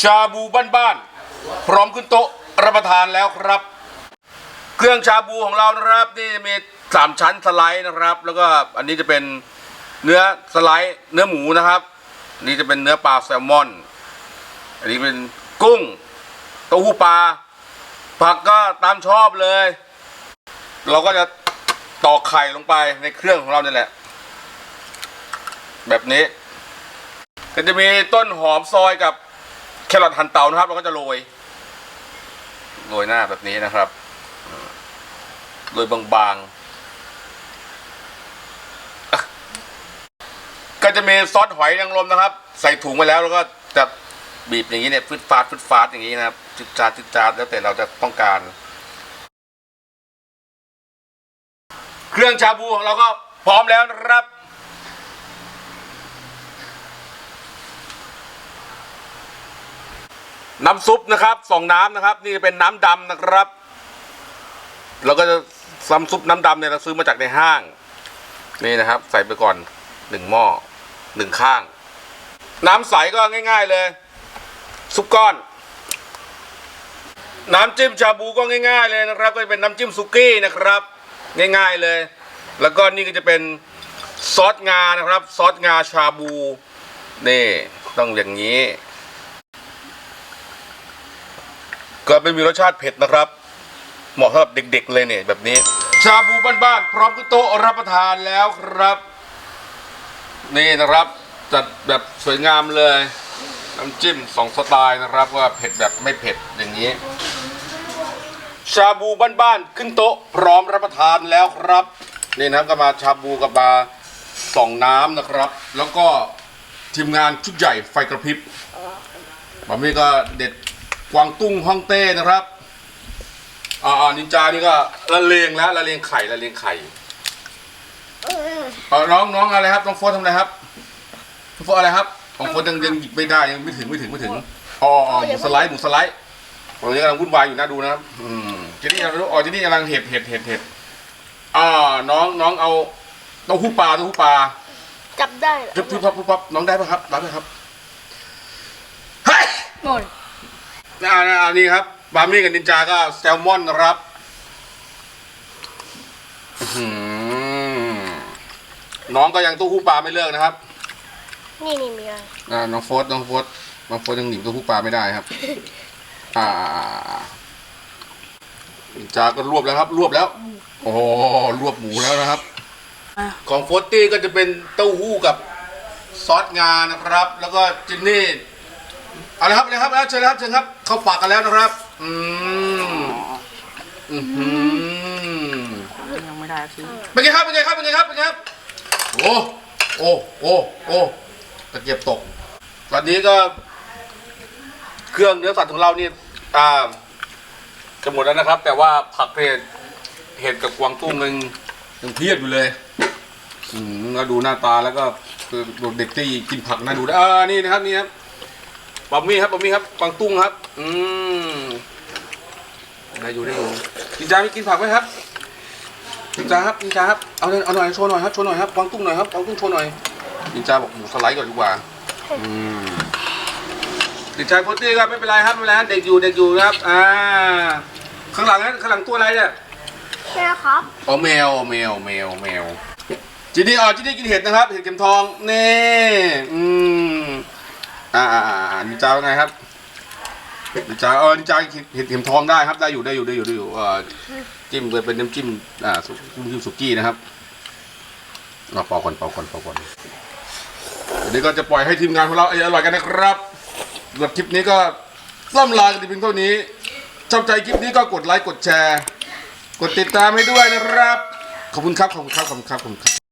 ชาบูบ้านๆพร้อมขึ้นโต๊ะรับประทานแล้วครับ เครื่องชาบูของเรานะครับนี่มีสามชั้นสไลด์นะครับ แล้วก็อันนี้จะเป็นเนื้อสไลด์เนื้อหมูนะครับอันนี่จะเป็นเนื้อปลาแซลมอน อันนี้เป็นกุ้งเต้าหู้ปลาผักก็ตามชอบเลย เราก็จะตอกไข่ลงไปในเครื่องของเราเนี่ยแหละ แบบนี้ ก็จะมีต้นหอมซอยกับแครอทหั่นเตานะครับเราก็จะโรยโรยหน้าแบบนี้นะครับโรยบางๆ ก็จะมีซอสหอยนางรมนะครับ ใส่ถุงไปแล้วแล้วก็จะบีบอย่างนี้เนี่ยฟึดฟาดฟึดฟาดอย่างนี้นะครับจุดจาดจุดจาดแล้วแต่เราจะต้องการ เครื่องชาบูของเราก็พร้อมแล้วนะครับ น้ำซุปนะครับสองน้ำนะครับ นี่เป็นน้ำดำนะครับเราก็จะซ้ำซุปน้ำดำเนี่ยเราซื้อมาจากในห้าง นี่นะครับ ใส่ไปก่อนหนึ่งหม้อหนึ่งข้าง น้ำใสก็ง่าย ๆเลย ซุปก้อน น้ำจิ้มชาบูก็ง่าย ๆ เลยนะครับ ก็จะเป็นน้ำจิ้มซุกี้นะครับ ง่าย ๆเลย แล้วก็นี่ก็จะเป็นซอสงานะครับ ซอสงาชาบูนี่ต้องอย่างนี้ ก็ไม่มีรสชาติเผ็ดนะครับ เหมาะสำหรับเด็ก ๆ เลยเนี่ยแบบนี้ ชาบูบ้านๆพร้อมขึ้นโต๊ะรับประทานแล้วครับ นี่นะครับจัดแบบสวยงามเลยน้ำจิ้มสองสไตล์นะครับ ว่าเผ็ดแบบไม่เผ็ดอย่างนี้ ชาบูบ้านๆขึ้นโต๊ะพร้อมรับประทานแล้วครับนี่นะครับก็มาชาบูกับมาสองน้ำนะครับ แล้วก็ทีมงานชุดใหญ่ไฟกระพริบบะหมี่ก็เด็ด กวางตุ้งฮ่องเต้นะครับอ่าๆนินจานี่ก็ละเลงแล้วละเลงไข่ละเลงไข่เอาน้องน้องอะไรครับน้องโฟร์ทำอะไรครับน้องโฟร์อะไรครับของโฟร์ยังยังหยิบไม่ได้ยังไม่ถึงไม่ถึงไม่ถึงอ๋ออ๋อหมูสไลด์หมูสไลด์ตอนนี้กำลังวุ่นวายอยู่นะดูนะครับอืมทีนี้เราอ๋อทีนี้กำลังเห็ดเห็ดเห็ดเห็ดอ่าน้องน้องเอาเต้าหู้ปลาเต้าหู้ปลาจับได้เหรอทึบทึบพับทึบพับน้องได้ปะครับรับไหมครับเฮ้ยหมดนี่ อ่าอันนี้ครับบาร์มี่กับนินจาก็แซลมอนนะครับอื้อหือน้องก็ยังตู้คู่ปลาไม่เลิกนะครับ นี่นี่มีอะไรอ่าน้องโฟสน้องโฟสน้องโฟสยังหนีตู้คู่ปลาไม่ได้ครับ อ่านินจาก็รวบแล้วครับ รวบแล้ว โอ้โหรวบหมูแล้วนะครับ ของโฟสตี้ก็จะเป็นเต้าหู้กับซอสงานะครับ แล้วก็จินนี่ เอาเลยครับเลยครับแล้วเชิญครับเชิญครับ เข้าปากกันแล้วนะครับ อืมอือหือยังไม่ได้สิเป็นไงครับเป็นไงครับเป็นไงครับเป็นไงครับโอ้โอ้โอ้โอ้ตะเกียบตก ตอนนี้ก็ เครื่องเนื้อสัตว์ของเรานี่ตามจะหมดแล้วนะครับ แต่ว่าผักเห็ดเห็ดกับกวางตุ้งยังยังเพียบอยู่เลย อืมแล้วดูหน้าตาแล้วก็คือเด็กที่กินผักน่าดูได้อ่านี่นะครับนี่ครับ บะหมี่ครับบะหมี่ครับกวางตุ้งครับ อืมได้อยู่ได้อยู่นินจามีกินผักไหมครับนินจาครับนินจาครับเอาหน่อยเอาหน่อยโชว์หน่อยครับโชว์หน่อยครับกวางตุ้งหน่อยครับกวางตุ้งโชว์หน่อยนินจาบอกหมูสไลด์ก่อนดีกว่าอืมนินจาโพตี้ครับไม่เป็นไรครับไม่เป็นไรครับเด็กอยู่เด็กอยู่นะครับ อ่า ข้างหลังนั้นข้างหลังตัวอะไรเนี่ยแม่ครับอ๋อแมวแมวแมวแมวจีนี่อ๋อจีนี่กินเห็ดนะครับ เห็ดเข็มทองนี่อืม อ่าอ่าอ่าอ่านินจาเป็นไงครับนินจาเออนินจาเห็ดเข็มทองได้ครับ ได้อยู่ได้อยู่ได้อยู่ได้อยู่เออจิ้มเลยเป็นน้ำจิ้มอ่าสุน้ำจิ้มสุกี้นะครับเราเป่าก่อนเป่าก่อนเป่าก่อนเดี๋ยวก็จะปล่อยให้ทีมงานของเราอร่อยกันนะครับสำหรับคลิปนี้ก็ล่ำลากันเพียงเท่านี้ชอบใจคลิปนี้ก็กดไลค์กดแชร์ กดติดตามให้ด้วยนะครับ ขอบคุณครับขอบคุณครับขอบคุณครับขอบคุณครับ